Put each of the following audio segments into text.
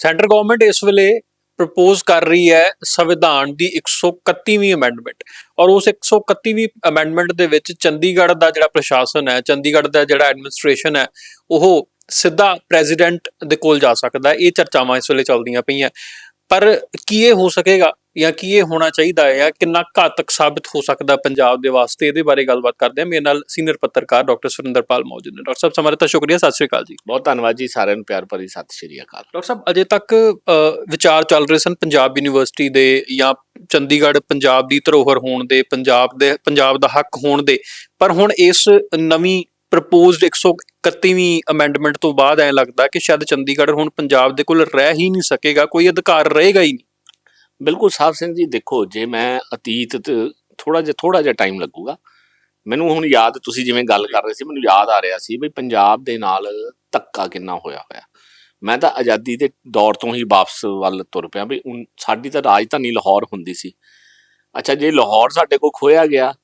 Centre government ਇਸ ਵੇਲੇ propose ਕਰ ਰਹੀ ਹੈ ਸੰਵਿਧਾਨ ਦੀ 131ਵੀਂ ਅਮੈਂਡਮੈਂਟ ਔਰ ਉਸ 131ਵੀਂ ਅਮੈਂਡਮੈਂਟ ਦੇ ਵਿੱਚ ਚੰਡੀਗੜ੍ਹ ਦਾ ਜਿਹੜਾ ਪ੍ਰਸ਼ਾਸਨ ਹੈ, ਚੰਡੀਗੜ੍ਹ ਦਾ ਜਿਹੜਾ ਐਡਮਿਨਿਸਟ੍ਰੇਸ਼ਨ ਹੈ, ਉਹ ਸਿੱਧਾ ਪ੍ਰੈਜ਼ੀਡੈਂਟ ਦੇ ਕੋਲ ਜਾ ਸਕਦਾ ਇਹ ਚਰਚਾਵਾਂ ਇਸ ਵੇਲੇ ਚੱਲਦੀਆਂ ਪਈਆਂ। ਪਰ ਕੀ ਇਹ ਹੋ ਸਕੇਗਾ? ਜਾਂ ਕੀ ਇਹ ਹੋਣਾ ਚਾਹੀਦਾ ਹੈ ਜਾਂ ਕਿੰਨਾ ਘਾਤਕ ਸਾਬਿਤ ਹੋ ਸਕਦਾ ਪੰਜਾਬ ਦੇ ਵਾਸਤੇ? ਇਹਦੇ ਬਾਰੇ ਗੱਲਬਾਤ ਕਰਦੇ ਹਾਂ। ਮੇਰੇ ਨਾਲ ਸੀਨੀਅਰ ਪੱਤਰਕਾਰ ਡਾਕਟਰ ਸੁਰਿੰਦਰਪਾਲ ਮੌਜੂਦ ਨੇ। ਡਾਕਟਰ ਸਾਹਿਬ ਸਮਾਂ ਦਿੱਤਾ ਸ਼ੁਕਰੀਆ। ਸਤਿ ਸ਼੍ਰੀ ਅਕਾਲ ਜੀ। ਬਹੁਤ ਧੰਨਵਾਦ ਜੀ ਸਾਰਿਆਂ ਨੂੰ। ਪਿਆਰ ਭਰੀ ਸਤਿ ਸ਼੍ਰੀ ਅਕਾਲ। ਡਾਕਟਰ ਸਾਹਿਬ ਅਜੇ ਤੱਕ ਵਿਚਾਰ ਚੱਲ ਰਹੇ ਸਨ ਪੰਜਾਬ ਯੂਨੀਵਰਸਿਟੀ ਦੇ ਜਾਂ ਚੰਡੀਗੜ੍ਹ ਪੰਜਾਬ ਦੀ ਧਰੋਹਰ ਹੋਣ ਦੇ ਪੰਜਾਬ ਦੇ ਪੰਜਾਬ ਦਾ ਹੱਕ ਹੋਣ ਦੇ। ਪਰ ਹੁਣ ਇਸ ਨਵੀਂ ਪ੍ਰਪੋਜ਼ਡ 131ਵੀਂ ਅਮੈਂਡਮੈਂਟ ਤੋਂ ਬਾਅਦ ਐਂ ਲੱਗਦਾ ਕਿ ਸ਼ਾਇਦ ਚੰਡੀਗੜ੍ਹ ਹੁਣ ਪੰਜਾਬ ਦੇ ਕੋਲ ਰਹਿ ਹੀ ਨਹੀਂ ਸਕੇਗਾ ਕੋਈ ਅਧਿਕਾਰ ਰਹੇਗਾ ਹੀ ਨਹੀਂ। ਬਿਲਕੁਲ ਸਾਹਿਬ ਸਿੰਘ ਜੀ, ਦੇਖੋ, ਜੇ ਮੈਂ ਅਤੀਤ ਥੋੜਾ ਜਿਹਾ ਥੋੜਾ ਜਿਹਾ ਟਾਈਮ ਲੱਗੂਗਾ। ਮੈਨੂੰ ਹੁਣ ਯਾਦ, ਤੁਸੀਂ ਜਿਵੇਂ ਗੱਲ ਕਰ ਰਹੇ ਸੀ, ਮੈਨੂੰ ਯਾਦ ਆ ਰਿਹਾ ਸੀ ਵੀ ਪੰਜਾਬ ਦੇ ਨਾਲ ਧੱਕਾ ਕਿੰਨਾ ਹੋਇਆ ਹੋਇਆ। ਮੈਂ ਤਾਂ ਆਜ਼ਾਦੀ ਦੇ ਦੌਰ ਤੋਂ ਹੀ ਵਾਪਸ ਵੱਲ ਤੁਰ ਪਿਆ ਵੀ ਉਨ- ਸਾਡੀ ਤਾਂ ਰਾਜਧਾਨੀ ਲਾਹੌਰ ਹੁੰਦੀ ਸੀ। ਅੱਛਾ, ਜੇ ਲਾਹੌਰ ਸਾਡੇ ਕੋਲ ਖੋਇਆ ਗਿਆ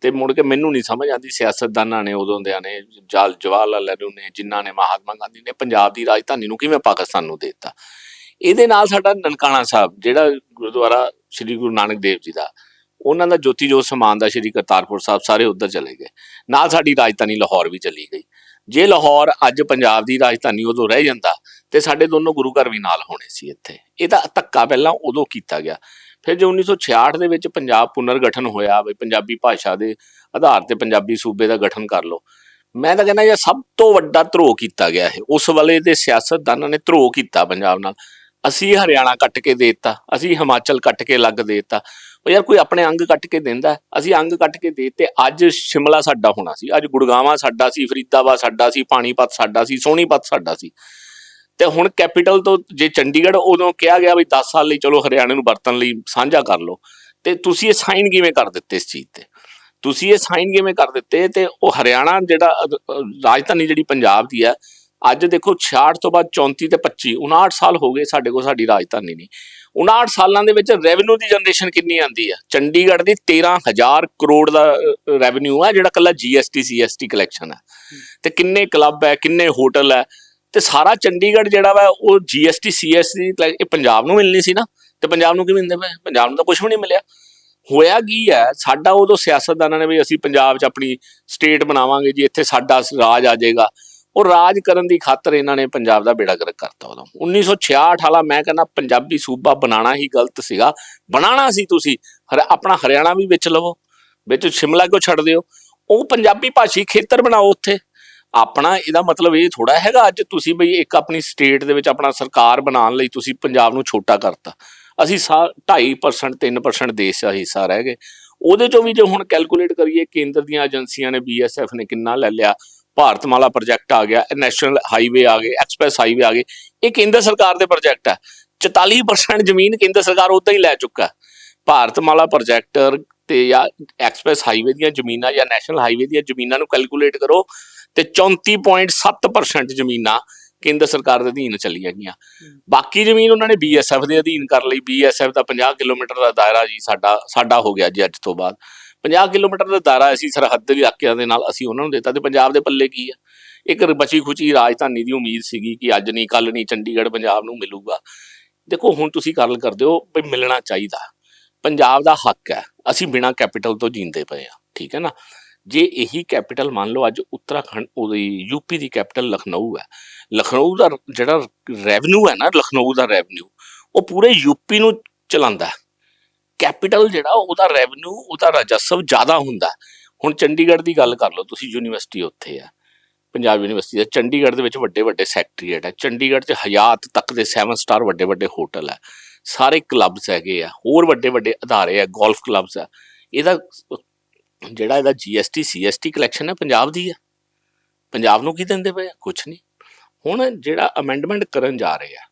ਤੇ ਮੁੜ ਕੇ ਮੈਨੂੰ ਨਹੀਂ ਸਮਝ ਆਉਂਦੀ, ਸਿਆਸਤਦਾਨਾਂ ਨੇ, ਉਦੋਂ ਦੇ ਨੇ ਜਲ ਜਵਾਹਰ ਲਾਲ ਨਹਿਰੂ ਨੇ, ਜਿਨ੍ਹਾਂ ਨੇ ਮਹਾਤਮਾ ਗਾਂਧੀ ਨੇ ਪੰਜਾਬ ਦੀ ਰਾਜਧਾਨੀ ਨੂੰ ਕਿਵੇਂ ਪਾਕਿਸਤਾਨ ਨੂੰ ਦੇ ਦਿੱਤਾ? ਇਹਦੇ ਨਾਲ ਸਾਡਾ ਨਨਕਾਣਾ ਸਾਹਿਬ, ਜਿਹੜਾ ਗੁਰਦੁਆਰਾ ਸ੍ਰੀ ਗੁਰੂ ਨਾਨਕ ਦੇਵ ਜੀ ਦਾ, ਉਹਨਾਂ ਦਾ ਜੋਤੀ ਜੋਤ ਸਮਾਨ ਦਾ ਸ੍ਰੀ ਕਰਤਾਰਪੁਰ ਸਾਹਿਬ ਸਾਰੇ ਉੱਧਰ ਚਲੇ ਗਏ। ਨਾਲ ਸਾਡੀ ਰਾਜਧਾਨੀ ਲਾਹੌਰ ਵੀ ਚਲੀ ਗਈ। ਜੇ ਲਾਹੌਰ ਅੱਜ ਪੰਜਾਬ ਦੀ ਰਾਜਧਾਨੀ ਉਦੋਂ ਰਹਿ ਜਾਂਦਾ, ਤੇ ਸਾਡੇ ਦੋਨੋਂ ਗੁਰੂ ਘਰ ਵੀ ਨਾਲ ਹੋਣੇ ਸੀ ਇੱਥੇ। ਇਹਦਾ ਧੱਕਾ ਪਹਿਲਾਂ ਉਦੋਂ ਕੀਤਾ ਗਿਆ। ਫਿਰ ਜੇ 1966 ਦੇ ਵਿੱਚ ਪੰਜਾਬ ਪੁਨਰਗਠਨ ਹੋਇਆ, ਵੀ ਪੰਜਾਬੀ ਭਾਸ਼ਾ ਦੇ ਆਧਾਰ ਤੇ ਪੰਜਾਬੀ ਸੂਬੇ ਦਾ ਗਠਨ ਕਰ ਲਓ, ਮੈਂ ਤਾਂ ਕਹਿੰਦਾ ਇਹ ਸਭ ਤੋਂ ਵੱਡਾ ਧਰੋਹ ਕੀਤਾ ਗਿਆ ਹੈ ਉਸ ਵੇਲੇ ਦੇ ਸਿਆਸਤਦਾਨਾਂ ਨੇ ਧਰੋਹ ਕੀਤਾ ਪੰਜਾਬ ਨਾਲ। ਅਸੀਂ ਹਰਿਆਣਾ ਕੱਟ ਕੇ ਦੇ ਦਿੱਤਾ, ਅਸੀਂ ਹਿਮਾਚਲ ਕੱਟ ਕੇ ਲੱਗ ਦੇ ਦਿੱਤਾ। ਉਹ ਯਾਰ ਕੋਈ ਆਪਣੇ ਅੰਗ ਕੱਟ ਕੇ ਦਿੰਦਾ ਅਸੀਂ ਅੰਗ ਕੱਟ ਕੇ ਦੇ ਦਿੱਤੇ, ਅੱਜ ਸ਼ਿਮਲਾ ਸਾਡਾ ਹੋਣਾ ਸੀ, ਅੱਜ ਗੁੜਗਾਵਾਂ ਸਾਡਾ ਸੀ, ਫਰੀਦਾਬਾਦ ਸਾਡਾ ਸੀ, ਪਾਣੀਪਤ ਸਾਡਾ ਸੀ, ਸੋਨੀਪਤ ਸਾਡਾ ਸੀ। ਤੇ ਹੁਣ ਕੈਪੀਟਲ ਤੋਂ ਜੇ ਚੰਡੀਗੜ੍ਹ ਉਦੋਂ ਕਿਹਾ ਗਿਆ ਵੀ 10 ਸਾਲ ਲਈ ਚਲੋ ਹਰਿਆਣੇ ਨੂੰ ਵਰਤਣ ਲਈ ਸਾਂਝਾ ਕਰ ਲਓ, ਤੇ ਤੁਸੀਂ ਇਹ ਸਾਈਨ ਕਿਵੇਂ ਕਰ ਦਿੱਤੇ ਇਸ ਚੀਜ਼ ਤੇ? ਤੁਸੀਂ ਇਹ ਸਾਈਨ ਕਿਵੇਂ ਕਰ ਦਿੱਤੇ ਤੇ ਉਹ ਹਰਿਆਣਾ ਜਿਹੜਾ ਰਾਜਧਾਨੀ ਜਿਹੜੀ ਪੰਜਾਬ ਦੀ ਹੈ ਅੱਜ ਦੇਖੋ 66 ਤੋਂ ਬਾਅਦ 34 ਤੇ 25 59 ਸਾਲ ਹੋ ਗਏ ਸਾਡੇ ਕੋਲ ਸਾਡੀ ਰਾਜਧਾਨੀ ਨਹੀਂ। 59 ਸਾਲਾਂ ਦੇ ਵਿੱਚ ਰੈਵਨਿਊ ਦੀ ਜਨਰੇਸ਼ਨ ਕਿੰਨੀ ਆਂਦੀ ਹੈ ਚੰਡੀਗੜ੍ਹ ਦੀ 13000 ਕਰੋੜ ਦਾ ਰੈਵਨਿਊ ਹੈ ਜਿਹੜਾ ਕੱਲਾ ਜੀਐਸਟੀ ਸੀਐਸਟੀ ਕਲੈਕਸ਼ਨ ਹੈ ਤੇ ਕਿੰਨੇ ਕਲੱਬ ਹੈ ਕਿੰਨੇ ਹੋਟਲ ਹੈ ਤੇ ਸਾਰਾ ਚੰਡੀਗੜ੍ਹ ਜਿਹੜਾ ਵਾ, ਉਹ ਜੀਐਸਟੀ ਸੀਐਸਟੀ ਇਹ ਪੰਜਾਬ ਨੂੰ ਮਿਲਣੀ ਸੀ ਨਾ। ਤੇ ਪੰਜਾਬ ਨੂੰ ਕਿਵੇਂ ਮਿਲਦੇ ਪਏ ਪੰਜਾਬ ਨੂੰ ਤਾਂ ਕੁਝ ਵੀ ਨਹੀਂ ਮਿਲਿਆ। ਹੋਇਆ ਕੀ ਹੈ ਸਾਡਾ ਉਦੋਂ ਸਿਆਸਤਦਾਨਾਂ ਨੇ ਵੀ ਅਸੀਂ ਪੰਜਾਬ 'ਚ ਆਪਣੀ ਸਟੇਟ ਬਣਾਵਾਂਗੇ ਜੀ, ਇੱਥੇ ਸਾਡਾ ਰਾਜ ਆ ਜਾਏਗਾ। ਉਹ ਰਾਜ ਕਰਨ ਦੀ ਖਾਤਰ ਇਹਨਾਂ ਨੇ ਪੰਜਾਬ ਦਾ ਬੇੜਾ ਗਰਕ ਕਰਤਾ ਉਦੋਂ। 1966 ਵਾਲਾ ਮੈਂ ਕਹਿੰਦਾ ਪੰਜਾਬੀ ਸੂਬਾ ਬਣਾਉਣਾ ਹੀ ਗਲਤ ਸੀਗਾ। ਬਣਾਉਣਾ ਸੀ ਤੁਸੀਂ, ਹਰ- ਆਪਣਾ ਹਰਿਆਣਾ ਵੀ ਵਿੱਚ ਲਵੋ, ਵਿੱਚ ਸ਼ਿਮਲਾ ਕਿਉਂ ਛੱਡ ਦਿਓ? ਉਹ ਪੰਜਾਬੀ ਭਾਸ਼ੀ ਖੇਤਰ ਬਣਾਓ ਉੱਥੇ। ਆਪਣਾ ਇਹਦਾ ਮਤਲਬ ਇਹ ਥੋੜਾ ਹੈਗਾ, ਅੱਜ ਤੁਸੀਂ ਬਈ ਇੱਕ ਆਪਣੀ ਸਟੇਟ ਦੇ ਵਿੱਚ ਆਪਣਾ ਸਰਕਾਰ ਬਣਾਉਣ ਲਈ ਤੁਸੀਂ ਪੰਜਾਬ ਨੂੰ ਛੋਟਾ ਕਰਤਾ। ਅਸੀਂ 2.5% 3% ਦੇਸ਼ ਦਾ ਹਿੱਸਾ ਰਹਿ ਗਏ। ਉਹਦੇ ਚੋਂ ਵੀ ਜੇ ਹੁਣ ਕੈਲਕੂਲੇਟ ਕਰੀਏ, ਕੇਂਦਰ ਦੀਆਂ ਏਜੰਸੀਆਂ ਨੇ ਬੀਐਸਐਫ ਨੇ ਕਿੰਨਾ ਲੈ ਲਿਆ। ਭਾਰਤਮਾਲਾ ਪ੍ਰੋਜੈਕਟ ਆ ਗਿਆ, ਨੈਸ਼ਨਲ ਹਾਈਵੇ ਆ ਗਏ, ਐਕਸਪ੍ਰੈਸ ਹਾਈਵੇ ਆ ਗਏ, ਇਹ ਕੇਂਦਰ ਸਰਕਾਰ ਦੇ ਪ੍ਰੋਜੈਕਟ ਹੈ 44% ਜ਼ਮੀਨ ਕੇਂਦਰ ਸਰਕਾਰ ਉਦਾਂ ਹੀ ਲੈ ਚੁੱਕਾ ਭਾਰਤਮਾਲਾ ਪ੍ਰੋਜੈਕਟ ਤੇ ਜਾਂ ਐਕਸਪ੍ਰੈਸ ਹਾਈਵੇ ਦੀਆਂ ਜ਼ਮੀਨਾਂ ਜਾਂ ਨੈਸ਼ਨਲ ਹਾਈਵੇ ਦੀਆਂ ਜ਼ਮੀਨਾਂ ਨੂੰ ਕੈਲਕੂਲੇਟ ਕਰੋ ਤੇ 34.7% ਜ਼ਮੀਨਾਂ ਕੇਂਦਰ ਸਰਕਾਰ ਦੇ ਅਧੀਨ ਚਲੀਆਂ ਗਈਆਂ। ਬਾਕੀ ਜ਼ਮੀਨ ਉਹਨਾਂ ਨੇ ਬੀਐਸਐਫ ਦੇ ਅਧੀਨ ਕਰ ਲਈ। ਬੀਐਸਐਫ ਦਾ 50 ਕਿਲੋਮੀਟਰ ਦਾ ਦਾਇਰਾ ਜੀ ਸਾਡਾ ਸਾਡਾ ਹੋ ਗਿਆ ਜੀ ਅੱਜ ਤੋਂ ਬਾਅਦ। 50 ਕਿਲੋਮੀਟਰ ਦਾ ਦਾਇਰਾ ਅਸੀਂ ਸਰਹੱਦ ਦੇ ਇਲਾਕਿਆਂ ਦੇ ਨਾਲ ਅਸੀਂ ਉਹਨਾਂ ਨੂੰ ਦਿੱਤਾ ਤੇ ਪੰਜਾਬ ਦੇ ਪੱਲੇ ਕੀ ਆ? ਇੱਕ ਬਚੀ ਖੁਚੀ ਰਾਜਧਾਨੀ ਦੀ ਉਮੀਦ ਸੀਗੀ ਕਿ ਅੱਜ ਨਹੀਂ ਕੱਲ ਨਹੀਂ ਚੰਡੀਗੜ੍ਹ ਪੰਜਾਬ ਨੂੰ ਮਿਲੂਗਾ। ਦੇਖੋ, ਹੁਣ ਤੁਸੀਂ ਗੱਲ ਕਰਦੇ ਹੋ ਵੀ ਮਿਲਣਾ ਚਾਹੀਦਾ। ਪੰਜਾਬ ਦਾ ਹੱਕ ਹੈ। ਅਸੀਂ ਬਿਨਾਂ ਕੈਪੀਟਲ ਤੋਂ ਜੀਂਦੇ ਪਏ ਆ ਠੀਕ ਹੈ ਨਾ? ਜੇ ਇਹੀ ਕੈਪੀਟਲ ਮੰਨ ਲਓ, ਅੱਜ ਉੱਤਰਾਖੰਡ, ਉਹਦੀ ਯੂਪੀ ਦੀ ਕੈਪੀਟਲ ਲਖਨਊ ਹੈ। ਲਖਨਊ ਦਾ ਜਿਹੜਾ ਰੈਵਨਿਊ ਹੈ ਨਾ, ਲਖਨਊ ਦਾ ਰੈਵਨਿਊ ਉਹ ਪੂਰੇ ਯੂਪੀ ਨੂੰ ਚਲਾਉਂਦਾ ਕੈਪੀਟਲ ਜਿਹੜਾ, ਉਹਦਾ ਰੈਵਨਿਊ ਉਹਦਾ ਰਾਜਸਵ ਜ਼ਿਆਦਾ ਹੁੰਦਾ। ਹੁਣ ਚੰਡੀਗੜ੍ਹ ਦੀ ਗੱਲ ਕਰ ਲਓ, ਤੁਸੀਂ ਯੂਨੀਵਰਸਿਟੀ ਉੱਥੇ ਆ, ਪੰਜਾਬ ਯੂਨੀਵਰਸਿਟੀ ਦਾ ਚੰਡੀਗੜ੍ਹ ਦੇ ਵਿੱਚ ਵੱਡੇ ਵੱਡੇ ਸੈਕਟਰੀਏਟ ਹੈ ਚੰਡੀਗੜ੍ਹ 'ਚ ਹਯਾਤ ਤੱਕ ਦੇ 7 ਸਟਾਰ ਵੱਡੇ ਵੱਡੇ ਹੋਟਲ ਹੈ ਸਾਰੇ ਕਲੱਬਸ ਹੈਗੇ ਆ, ਹੋਰ ਵੱਡੇ ਵੱਡੇ ਅਦਾਰੇ ਆ ਗੋਲਫ ਕਲੱਬਸ ਆ, ਇਹਦਾ ਜਿਹੜਾ ਇਹਦਾ ਜੀਐਸਟੀ ਸੀਐਸਟੀ ਕਲੈਕਸ਼ਨ ਹੈ ਪੰਜਾਬ ਦੀ ਆ। ਪੰਜਾਬ ਨੂੰ ਕੀ ਦਿੰਦੇ ਪਏ ਕੁਝ ਨਹੀਂ। ਹੁਣ ਜਿਹੜਾ ਅਮੈਂਡਮੈਂਟ ਕਰਨ ਜਾ ਰਹੇ ਆ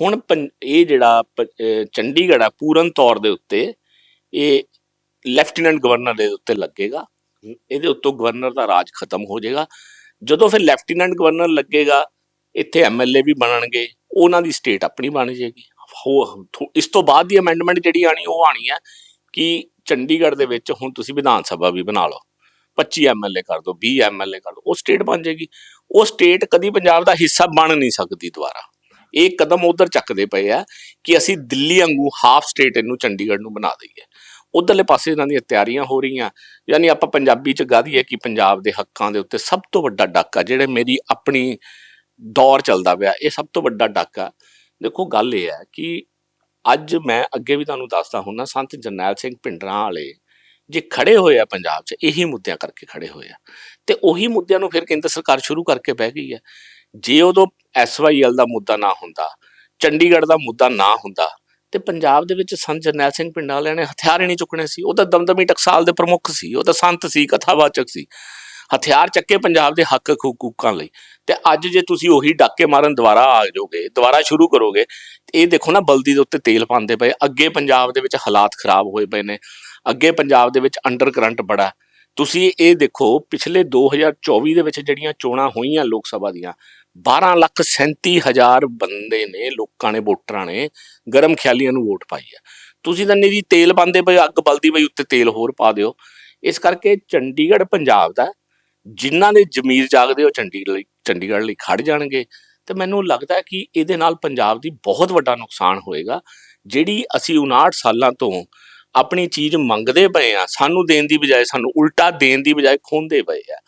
ਹੁਣ ਇਹ ਜਿਹੜਾ ਚੰਡੀਗੜ੍ਹ ਆ ਪੂਰਨ ਤੌਰ ਦੇ ਉੱਤੇ ਇਹ ਲੈਫਟੀਨੈਂਟ ਗਵਰਨਰ ਦੇ ਉੱਤੇ ਲੱਗੇਗਾ। ਇਹਦੇ ਉੱਤੋਂ ਗਵਰਨਰ ਦਾ ਰਾਜ ਖਤਮ ਹੋ ਜਾਏਗਾ। ਜਦੋਂ ਫਿਰ ਲੈਫਟੀਨੈਂਟ ਗਵਰਨਰ ਲੱਗੇਗਾ ਇੱਥੇ ਐਮਐਲਏ ਵੀ ਬਣਨਗੇ ਉਹਨਾਂ ਦੀ ਸਟੇਟ ਆਪਣੀ ਬਣ ਜਾਏਗੀ। ਹੋ- ਇਸ ਤੋਂ ਬਾਅਦ ਦੀ ਅਮੈਂਡਮੈਂਟ ਜਿਹੜੀ ਆਣੀ ਉਹ ਆਣੀ ਹੈ ਕਿ ਚੰਡੀਗੜ੍ਹ ਦੇ ਵਿੱਚ ਹੁਣ ਤੁਸੀਂ ਵਿਧਾਨ ਸਭਾ ਵੀ ਬਣਾ ਲਓ। 25 ਐਮਐਲਏ ਕਰ ਦਿਓ 20 ਐਮਐਲਏ ਕਰ ਦਿਓ ਉਹ ਸਟੇਟ ਬਣ ਜਾਏਗੀ। ਉਹ ਸਟੇਟ ਕਦੀ ਪੰਜਾਬ ਦਾ ਹਿੱਸਾ ਬਣ ਨਹੀਂ ਸਕਦੀ ਦੁਬਾਰਾ। ਇਹ ਕਦਮ ਉਧਰ ਚੱਕਦੇ ਪਏ ਆ ਕਿ ਅਸੀਂ ਦਿੱਲੀ ਵਾਂਗੂ ਹਾਫ ਸਟੇਟ ਇਹਨੂੰ ਚੰਡੀਗੜ੍ਹ ਨੂੰ ਬਣਾ ਦਈਏ। ਉਧਰਲੇ ਪਾਸੇ ਇਹਨਾਂ ਦੀਆਂ ਤਿਆਰੀਆਂ ਹੋ ਰਹੀਆਂ, ਯਾਨੀ ਆਪਾਂ ਪੰਜਾਬੀ ਚ ਗਾ ਦਈਏ ਕਿ ਪੰਜਾਬ ਦੇ ਹੱਕਾਂ ਦੇ ਉੱਤੇ ਸਭ ਤੋਂ ਵੱਡਾ ਡਾਕਾ ਜਿਹੜੇ ਮੇਰੀ ਆਪਣੀ ਦੌਰ ਚੱਲਦਾ ਪਿਆ, ਇਹ ਸਭ ਤੋਂ ਵੱਡਾ ਡਾਕਾ ਦੇਖੋ ਗੱਲ ਇਹ ਹੈ ਕਿ ਅੱਜ ਮੈਂ ਅੱਗੇ ਵੀ ਤੁਹਾਨੂੰ ਦੱਸਦਾ ਹੁੰਨਾ ਸੰਤ ਜਰਨੈਲ ਸਿੰਘ ਭਿੰਡਰਾਂ ਵਾਲੇ ਜੇ ਖੜੇ ਹੋਏ ਆ ਪੰਜਾਬ 'ਚ, ਇਹੀ ਮੁੱਦਿਆਂ ਕਰਕੇ ਖੜੇ ਹੋਏ ਆ। ਤੇ ਉਹੀ ਮੁੱਦਿਆਂ ਨੂੰ ਫਿਰ ਕੇਂਦਰ ਸਰਕਾਰ ਸ਼ੁਰੂ ਕਰਕੇ ਬਹਿ ਗਈ ਹੈ। ਜੇ ਉਦੋਂ ਐਸਵਾਈਐਲ ਦਾ ਮੁੱਦਾ ਨਾ ਹੁੰਦਾ, ਚੰਡੀਗੜ੍ਹ ਦਾ ਮੁੱਦਾ ਨਾ ਹੁੰਦਾ, ਤੇ ਪੰਜਾਬ ਦੇ ਵਿੱਚ ਸੰਤ ਜਰਨੈਲ ਸਿੰਘ ਪਿੰਡਾਂ ਵਾਲਿਆਂ ਨੇ ਹਥਿਆਰ ਹੀ ਨਹੀਂ ਚੁੱਕਣੇ ਸੀ। ਉਹ ਤਾਂ ਦਮਦਮੀ ਟਕਸਾਲ ਦੇ ਪ੍ਰਮੁੱਖ ਸੀ, ਉਹ ਤਾਂ ਸੰਤ ਸੀ, ਕਥਾਵਾਚਕ ਸੀ। ਹਥਿਆਰ ਚੱਕੇ ਪੰਜਾਬ ਦੇ ਹੱਕ ਹਕੂਕਾਂ ਲਈ। ਤੇ ਅੱਜ ਜੇ ਤੁਸੀਂ ਉਹੀ ਡਾਕੇ ਮਾਰਨ ਦੁਬਾਰਾ ਆ ਜਾਓਗੇ, ਦੁਬਾਰਾ ਸ਼ੁਰੂ ਕਰੋਗੇ ਇਹ ਦੇਖੋ ਨਾ ਬਲਦੀ ਦੇ ਉੱਤੇ ਤੇਲ ਪਾਉਂਦੇ ਪਏ। ਅੱਗੇ ਪੰਜਾਬ ਦੇ ਵਿੱਚ ਹਾਲਾਤ ਖਰਾਬ ਹੋਏ ਪਏ ਨੇ। ਅੱਗੇ ਪੰਜਾਬ ਦੇ ਵਿੱਚ ਅੰਡਰ ਕਰੰਟ ਬੜਾ। ਤੁਸੀਂ ਇਹ ਦੇਖੋ, ਪਿਛਲੇ 2024 ਦੇ ਵਿੱਚ ਜਿਹੜੀਆਂ ਚੋਣਾਂ ਹੋਈਆਂ ਲੋਕ ਸਭਾ ਦੀਆਂ 12 ਲੱਖ 37 ਹਜ਼ਾਰ ਬੰਦੇ ਨੇ, ਲੋਕਾਂ ਨੇ, ਵੋਟਰਾਂ ਨੇ ਗਰਮ ਖਿਆਲੀਆਂ ਨੂੰ ਵੋਟ ਪਾਈ ਹੈ। ਤੁਸੀਂ ਤਾਂ ਨਹੀਂ ਜੀ ਤੇਲ ਪਾਉਂਦੇ ਪਏ ਅੱਗ ਬਲਦੀ ਪਈ ਉੱਤੇ ਤੇਲ ਹੋਰ ਪਾ ਦਿਓ। ਇਸ ਕਰਕੇ ਚੰਡੀਗੜ੍ਹ ਪੰਜਾਬ ਦਾ, ਜਿਨ੍ਹਾਂ ਦੇ ਜ਼ਮੀਰ ਜਾਗਦੇ ਉਹ ਚੰਡੀਗੜ੍ਹ ਲਈ ਚੰਡੀਗੜ੍ਹ ਲਈ ਖੜ ਜਾਣਗੇ। ਤੇ ਮੈਨੂੰ ਲੱਗਦਾ ਕਿ ਇਹਦੇ ਨਾਲ ਪੰਜਾਬ ਦੀ ਬਹੁਤ ਵੱਡਾ ਨੁਕਸਾਨ ਹੋਏਗਾ, ਜਿਹੜੀ ਅਸੀਂ 59 ਸਾਲਾਂ ਤੋਂ ਆਪਣੀ ਚੀਜ਼ ਮੰਗਦੇ ਪਏ ਆ ਸਾਨੂੰ ਦੇਣ ਦੀ ਬਜਾਏ, ਸਾਨੂੰ ਉਲਟਾ ਦੇਣ ਦੀ ਬਜਾਏ ਖੋਹਦੇ ਪਏ ਆ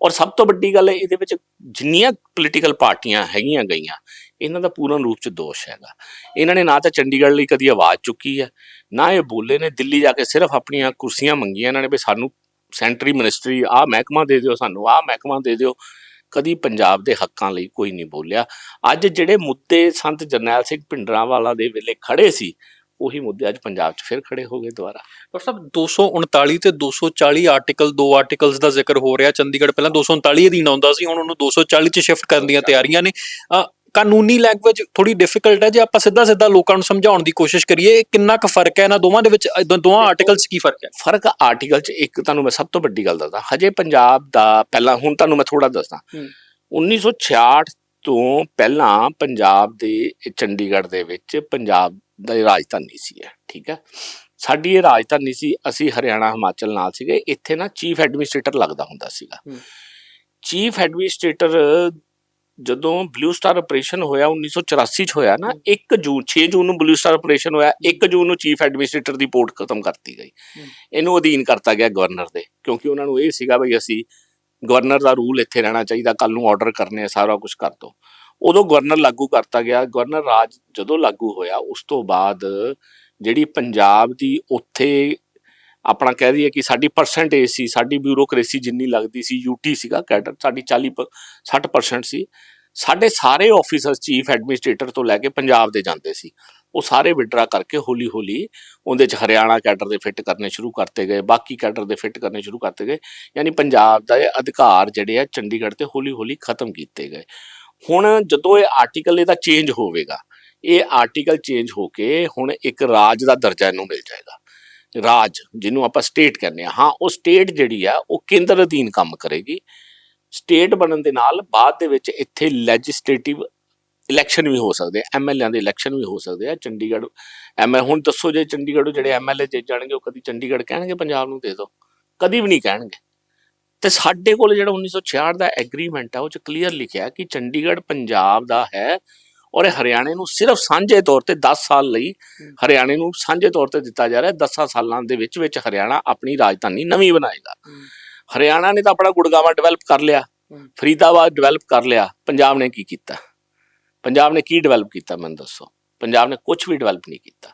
ਔਰ ਸਭ ਤੋਂ ਵੱਡੀ ਗੱਲ ਇਹਦੇ ਵਿੱਚ ਜਿੰਨੀਆਂ ਪੋਲੀਟੀਕਲ ਪਾਰਟੀਆਂ ਹੈਗੀਆਂ ਗਈਆਂ, ਇਹਨਾਂ ਦਾ ਪੂਰਨ ਰੂਪ ਚ ਦੋਸ਼ ਹੈਗਾ। ਇਹਨਾਂ ਨੇ ਨਾ ਤਾਂ ਚੰਡੀਗੜ੍ਹ ਲਈ ਕਦੀ ਆਵਾਜ਼ ਚੁੱਕੀ ਹੈ, ਨਾ ਇਹ ਬੋਲੇ ਨੇ, ਦਿੱਲੀ ਜਾ ਕੇ ਸਿਰਫ ਆਪਣੀਆਂ ਕੁਰਸੀਆਂ ਮੰਗੀਆਂ ਇਹਨਾਂ ਨੇ ਵੀ ਸਾਨੂੰ ਸੈਂਟਰੀ ਮਿਨਿਸਟਰੀ ਆਹ ਮਹਿਕਮਾ ਦੇ ਦਿਓ, ਸਾਨੂੰ ਆਹ ਮਹਿਕਮਾ ਦੇ ਦਿਓ। ਕਦੀ ਪੰਜਾਬ ਦੇ ਹੱਕਾਂ ਲਈ ਕੋਈ ਨਹੀਂ ਬੋਲਿਆ। ਅੱਜ ਜਿਹੜੇ ਮੁੱਦੇ ਸੰਤ ਜਰਨੈਲ ਸਿੰਘ ਭਿੰਡਰਾਂਵਾਲਾ ਦੇ ਵੇਲੇ ਖੜੇ ਸੀ ਉਹੀ ਮੁੱਦੇ ਅੱਜ ਪੰਜਾਬ 'ਚ ਫਿਰ ਖੜੇ ਹੋ ਗਏ ਦੁਬਾਰਾ। ਡਾਕਟਰ ਸਾਹਿਬ 239 ਤੇ 240 ਆਰਟੀਕਲ ਦੋ ਆਰਟੀਕਲਸ ਦਾ ਜ਼ਿਕਰ ਹੋ ਰਿਹਾ ਚੰਡੀਗੜ੍ਹ। ਪਹਿਲਾਂ 239 ਅਧੀਨ ਆਉਂਦਾ ਸੀ ਹੁਣ ਉਹਨੂੰ 240 ਚ ਸ਼ਿਫਟ ਕਰਨ ਦੀਆਂ ਤਿਆਰੀਆਂ ਨੇ। ਕਾਨੂੰਨੀ ਲੈਂਗੁਏਜ ਥੋੜੀ ਡਿਫਿਕਲਟ ਹੈ ਜੇ ਆਪਾਂ ਸਿੱਧਾ ਸਿੱਧਾ ਲੋਕਾਂ ਨੂੰ ਸਮਝਾਉਣ ਦੀ ਕੋਸ਼ਿਸ਼ ਕਰੀਏ ਕਿੰਨਾ ਕੁ ਫ਼ਰਕ ਹੈ ਇਹਨਾਂ ਦੋਵਾਂ ਦੇ ਵਿੱਚ? ਦੋਵਾਂ ਆਰਟੀਕਲਸ 'ਚ ਕੀ ਫ਼ਰਕ ਹੈ? ਫ਼ਰਕ ਆਰਟੀਕਲ 'ਚ ਇੱਕ ਤੁਹਾਨੂੰ ਮੈਂ ਸਭ ਤੋਂ ਵੱਡੀ ਗੱਲ ਦੱਸਦਾ। ਹਜੇ ਪੰਜਾਬ ਦਾ ਪਹਿਲਾਂ ਹੁਣ ਤੁਹਾਨੂੰ ਮੈਂ ਥੋੜਾ ਦੱਸਦਾ। ਹੂੰ। 1966 ਤੋਂ ਪਹਿਲਾਂ ਪੰਜਾਬ ਦੇ ਚੰਡੀਗੜ੍ਹ ਦੇ ਵਿੱਚ ਪੰਜਾਬ ਦਾ ਰਾਜਧਾਨੀ ਸੀ ਠੀਕ ਹੈ? ਸਾਡੀ ਇਹ ਰਾਜਧਾਨੀ ਸੀ ਅਸੀਂ ਹਰਿਆਣਾ ਹਿਮਾਚਲ ਨਾਲ ਸੀਗੇ ਇੱਥੇ ਨਾ ਚੀਫ ਐਡਮਿਨਿਸਟ੍ਰੇਟਰ ਲੱਗਦਾ ਹੁੰਦਾ ਸੀਗਾ। ਚੀਫ ਐਡਮਿਨਿਸਟ੍ਰੇਟਰ ਜਦੋਂ ਬਲੂ ਸਟਾਰ ਆਪਰੇਸ਼ਨ ਹੋਇਆ 1984 ਚ ਹੋਇਆ ਨਾ 1 ਜੂਨ 6 ਜੂਨ ਨੂੰ ਬਲੂ ਸਟਾਰ ਆਪਰੇਸ਼ਨ ਹੋਇਆ 1 ਜੂਨ ਨੂੰ ਚੀਫ ਐਡਮਿਨਿਸਟ੍ਰੇਟਰ ਦੀ ਪੋਸਟ ਖਤਮ ਕਰਤੀ ਗਈ। ਇਹਨੂੰ ਅਧੀਨ ਕਰਤਾ ਗਿਆ ਗਵਰਨਰ ਦੇ ਕਿਉਂਕਿ ਉਹਨਾਂ ਨੂੰ ਇਹ ਸੀਗਾ ਬਈ ਅਸੀਂ ਗਵਰਨਰ ਦਾ ਰੂਲ ਇੱਥੇ ਰਹਿਣਾ ਚਾਹੀਦਾ ਕੱਲ ਨੂੰ ਆਰਡਰ ਕਰਨੇ ਆ, ਸਾਰਾ ਕੁਝ ਕਰ ਦੋ। ਉਦੋਂ ਗਵਰਨਰ ਲਾਗੂ ਕਰਤਾ ਗਿਆ, ਗਵਰਨਰ ਰਾਜ ਜਦੋਂ ਲਾਗੂ ਹੋਇਆ, ਉਸ ਤੋਂ ਬਾਅਦ ਜਿਹੜੀ ਪੰਜਾਬ ਦੀ ਉੱਥੇ ਆਪਣਾ ਕਹਿ ਦਈਏ ਕਿ ਸਾਡੀ ਪਰਸੈਂਟੇਜ ਸੀ, ਸਾਡੀ ਬਿਊਰੋਕ੍ਰੇਸੀ ਜਿੰਨੀ ਲੱਗਦੀ ਸੀ ਯੂਟੀ ਸੀਗਾ ਕੈਡਰ ਸਾਡੀ 40 ਪ- 60% ਸੀ। ਸਾਡੇ ਸਾਰੇ ਆਫੀਸਰਸ ਚੀਫ ਐਡਮਿਨਿਸਟ੍ਰੇਟਰ ਤੋਂ ਲੈ ਕੇ ਪੰਜਾਬ ਦੇ ਜਾਂਦੇ ਸੀ। ਉਹ ਸਾਰੇ ਵਿਡਰਾ ਕਰਕੇ ਹੌਲੀ ਹੌਲੀ ਉਹਦੇ ਚ ਹਰਿਆਣਾ ਕੈਡਰ ਦੇ ਫਿੱਟ ਕਰਨੇ ਸ਼ੁਰੂ ਕਰਤੇ ਗਏ, ਬਾਕੀ ਕੈਡਰ ਦੇ ਫਿੱਟ ਕਰਨੇ ਸ਼ੁਰੂ ਕਰਤੇ ਗਏ, ਯਾਨੀ ਪੰਜਾਬ ਦਾ ਇਹ ਅਧਿਕਾਰ ਜਿਹੜੇ ਆ ਚੰਡੀਗੜ੍ਹ ਤੇ ਹੌਲੀ ਹੌਲੀ ਖਤਮ ਕੀਤੇ ਗਏ। ਹੁਣ ਜਦੋਂ ਇਹ ਆਰਟੀਕਲ ਇਹਦਾ ਚੇਂਜ ਹੋਵੇਗਾ, ਇਹ ਆਰਟੀਕਲ ਚੇਂਜ ਹੋ ਕੇ ਹੁਣ ਇੱਕ ਰਾਜ ਦਾ ਦਰਜਾ ਇਹਨੂੰ ਮਿਲ ਜਾਏਗਾ। ਰਾਜ, ਜਿਹਨੂੰ ਆਪਾਂ ਸਟੇਟ ਕਹਿੰਦੇ ਆ ਹਾਂ, ਉਹ ਸਟੇਟ ਜਿਹੜੀ ਆ, ਉਹ ਕੇਂਦਰ ਅਧੀਨ ਕੰਮ ਕਰੇਗੀ। ਸਟੇਟ ਬਣਨ ਦੇ ਨਾਲ ਬਾਅਦ ਦੇ ਵਿੱਚ ਇੱਥੇ ਲੈਜਿਸਲੇਟਿਵ ਇਲੈਕਸ਼ਨ ਵੀ ਹੋ ਸਕਦੇ ਆ ਐਮਐਲਏ ਦੇ ਇਲੈਕਸ਼ਨ ਵੀ ਹੋ ਸਕਦੇ ਆ ਚੰਡੀਗੜ੍ਹ ਐਮਐਲ ਹੁਣ ਦੱਸੋ ਜੇ ਚੰਡੀਗੜ੍ਹੋਂ ਜਿਹੜੇ ਐਮਐਲਏ ਜਿੱਤ ਜਾਣਗੇ ਉਹ ਕਦੀ ਚੰਡੀਗੜ੍ਹ ਕਹਿਣਗੇ ਪੰਜਾਬ ਨੂੰ ਦੇ ਦਿਓ ਕਦੀ ਵੀ ਨਹੀਂ ਕਹਿਣਗੇ। ਤੇ ਸਾਡੇ ਕੋਲ ਜਿਹੜਾ 1966 ਦਾ ਐਗਰੀਮੈਂਟ ਆ ਉਹ ਚ ਕਲੀਅਰ ਲਿਖਿਆ ਕਿ ਚੰਡੀਗੜ੍ਹ ਪੰਜਾਬ ਦਾ ਹੈ ਔਰ ਇਹ ਹਰਿਆਣੇ ਨੂੰ ਸਿਰਫ ਸਾਂਝੇ ਤੌਰ ਤੇ 10 ਸਾਲ ਲਈ ਹਰਿਆਣੇ ਨੂੰ ਸਾਂਝੇ ਤੌਰ ਤੇ ਦਿੱਤਾ ਜਾ ਰਿਹਾ ਹੈ 10 ਸਾਲਾਂ ਦੇ ਵਿੱਚ ਵਿੱਚ ਹਰਿਆਣਾ ਆਪਣੀ ਰਾਜਧਾਨੀ ਨਵੀਂ ਬਣਾਏਗਾ ਹਰਿਆਣਾ ਨੇ ਤਾਂ ਆਪਣਾ ਗੁੜਗਾਵਾਂ ਡਿਵੈਲਪ ਕਰ ਲਿਆ। ਫਰੀਦਾਬਾਦ ਡਿਵੈਲਪ ਕਰ ਲਿਆ ਪੰਜਾਬ ਨੇ ਕੀ ਕੀਤਾ? ਪੰਜਾਬ ਨੇ ਕੀ ਡਿਵੈਲਪ ਕੀਤਾ ਮੈਨੂੰ ਦੱਸੋ? ਪੰਜਾਬ ਨੇ ਕੁਝ ਵੀ ਡਿਵੈਲਪ ਨਹੀਂ ਕੀਤਾ।